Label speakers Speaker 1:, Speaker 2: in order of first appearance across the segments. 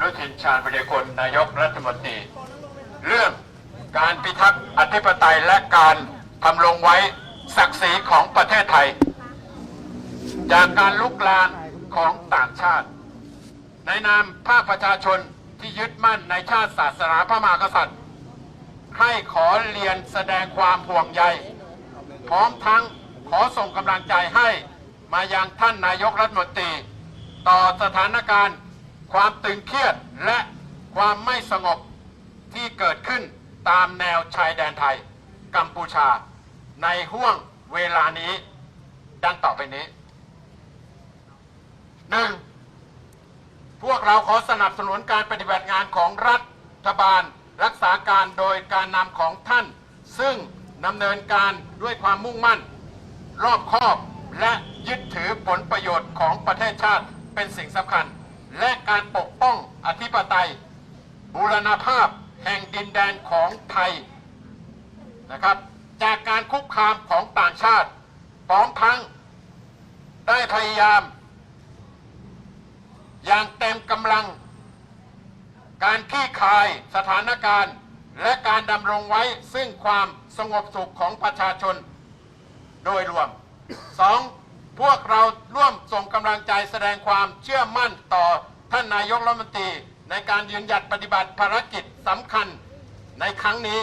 Speaker 1: นุทินชาญวิรกุลนายกรัฐมนตรี เรื่องการพิทักษ์อธิปไตยและการทำรงไว้ศักดิ์ศรีของประเทศไทย จากการลุกลานของต่างชาติ ในนามภาคประชาชนที่ยึดมั่นในชาติศาสนาพระมหากษัตริย์ ให้ขอเรียนแสดงความห่วงใย พร้อมทั้งขอส่งกำลังใจให้มายังท่านนายกรัฐมนตรี ต่อสถานการณ์ ความตึงเครียดและความไม่สงบที่เกิดขึ้นตามแนวชายแดนไทย กัมพูชา ในห่วงเวลานี้ ดังต่อไปนี้หนึ่งพวกเราขอสนับสนุนการปฏิบัติงานของรัฐบาลรักษาการโดยการนำของท่าน ซึ่งดำเนินการด้วยความมุ่งมั่น รอบคอบและยึดถือผลประโยชน์ของประเทศชาติเป็นสิ่งสำคัญ และการปกป้องอธิปไตย บูรณภาพแห่งดินแดนของไทยนะครับ จากการคุกคามของต่างชาติพร้อมทั้งได้พยายาม อย่างเต็มกำลัง การคลี่คายสถานการณ์และการดำรงไว้ซึ่งความสงบสุขของประชาชนโดยรวม 2. พวกเราร่วมส่งกำลังใจแสดงความเชื่อมั่นต่อท่านนายกรัฐมนตรีในการยืนหยัดปฏิบัติภารกิจสำคัญในครั้งนี้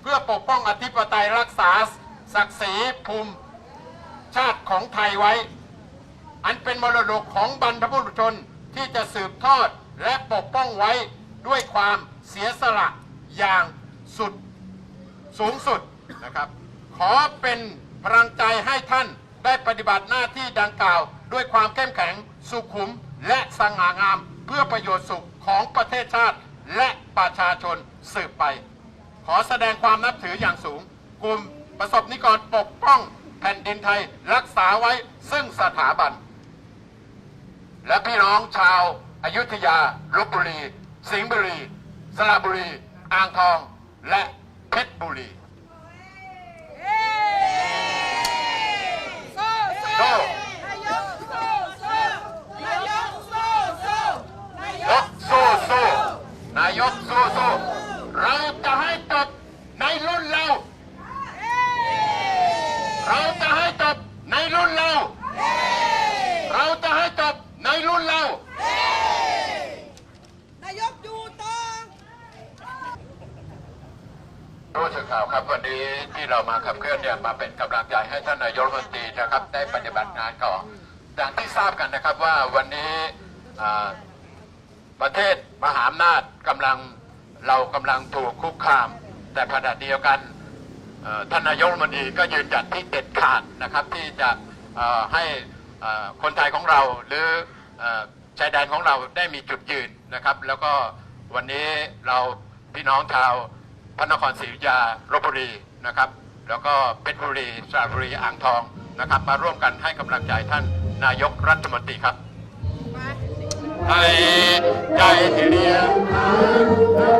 Speaker 1: เพื่อปกป้องอธิปไตยรักษาศักดิ์ศรีภูมิชาติของไทยไว้ อันเป็นมรดกของบรรพบุรุษชนที่จะสืบทอดและปกป้องไว้ด้วยความเสียสละอย่างสุดสูงสุดนะครับ ขอเป็นพลังใจให้ท่าน ได้ปฏิบัติหน้าที่ดังกล่าว ด้วยความเข้มแข็งสุขุมและสง่างาม เพื่อประโยชน์สุขของประเทศชาติ และประชาชนสืบไป ขอแสดงความนับถืออย่างสูง กลุ่มประสบนิกรปกป้องแผ่นดินไทยรักษาไว้ซึ่งสถาบัน และพี่น้องชาวอายุทยาลบบุรี สิงห์บุรี สระบุรี อ่างทอง และเพชรบุรี
Speaker 2: สู้
Speaker 1: โซ่
Speaker 2: นายกสู้สู้นายกสู้สู้นาย
Speaker 1: ย
Speaker 2: ก
Speaker 1: กสู้สู้นายกสู้สู้เราจะให้จบในรุ่นเรา เราจะให้จบในรุ่นเรา เราจะให้จบในรุ่นเรา
Speaker 2: นายกอยู่ต่อ
Speaker 1: ผู้สื่อข่าวครับวันนี้ที่เรามาขับเคลื่อนเนี่ยมาเป็นกำลังใจให้ท่านนายกรัฐมนตรีนะครับได้ปฏิบัติงานก่อนดังที่ทราบกันนะครับว่าวันนี้ประเทศมหาอำนาจกำลังเรากำลังถูกคุกคาม แต่ขณะเดียวกันท่านนายกรัฐมนตรีก็ยืนหยัดที่เด็ดขาดนะครับที่จะให้คนไทยของเราหรือชายแดนของเราได้มีจุดยืนนะครับ แล้วก็วันนี้เราพี่น้องชาว ระนครศรีอยุธยาลบบุรีนะครับ แล้วก็เพชรบุรีสระบุรีอ่างทองนะครับ มาร่วมกันให้กำลังใจท่านนายกรัฐมนตรีครับไทยใจที่เรียงทางเดิ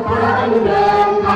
Speaker 1: นไทย